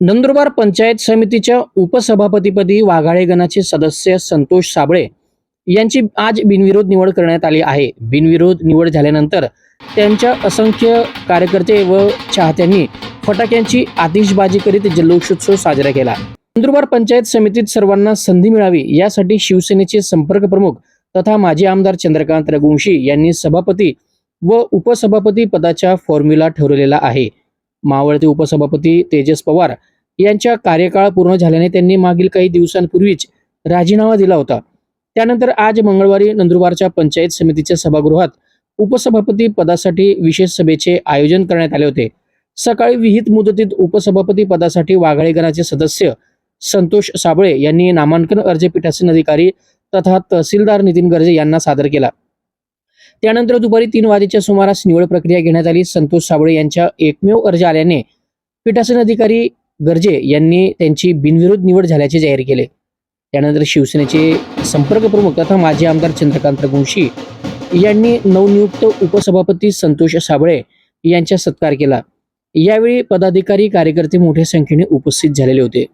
नंदुरबार पंचायत समितीच्या उपसभापतीपदी वाघाळे गणाचे सदस्य संतोष साबळे यांची आज बिनविरोध निवड करण्यात आली आहे. बिनविरोध निवड झाल्यानंतर त्यांच्या असंख्य कार्यकर्ते व चाहत्यांनी फटाक्यांची आतिषबाजी करीत जल्लोषोत्सव साजरा केला. नंदुरबार पंचायत समितीत सर्वांना संधी मिळावी यासाठी शिवसेनेचे संपर्क प्रमुख तथा माजी आमदार चंद्रकांत रघुवंशी यांनी सभापती व उपसभापती पदाचा फॉर्म्युला ठरवलेला आहे. मावळते उपसभापती तेजस पवार यांच्या कार्यकाळ पूर्ण झाल्याने त्यांनी मागील काही दिवसांपूर्वीच राजीनामा दिला होता. त्यानंतर आज मंगळवारी नंदुरबारच्या पंचायत समितीच्या सभागृहात उपसभापती पदासाठी विशेष सभेचे आयोजन करण्यात आले होते. सकाळी विहित मुदतीत उपसभापती पदासाठी वाघाळेगणाचे सदस्य संतोष साबळे यांनी नामांकन अर्ज पीठासीन अधिकारी तथा तहसीलदार नितीन गर्जे यांना सादर केला. त्यानंतर दुपारी तीन वाजेच्या सुमारास निवड प्रक्रिया घेण्यात आली. संतोष साबळे यांच्या एकमेव अर्ज आल्याने पीठासन अधिकारी गर्जे यांनी त्यांची बिनविरोध निवड झाल्याचे जाहीर केले. त्यानंतर शिवसेनेचे संपर्क प्रमुख तथा माजी आमदार चंद्रकांत रघुवंशी यांनी नवनियुक्त उपसभापती संतोष साबळे यांचा सत्कार केला. यावेळी पदाधिकारी कार्यकर्ते मोठ्या संख्येने उपस्थित झालेले होते.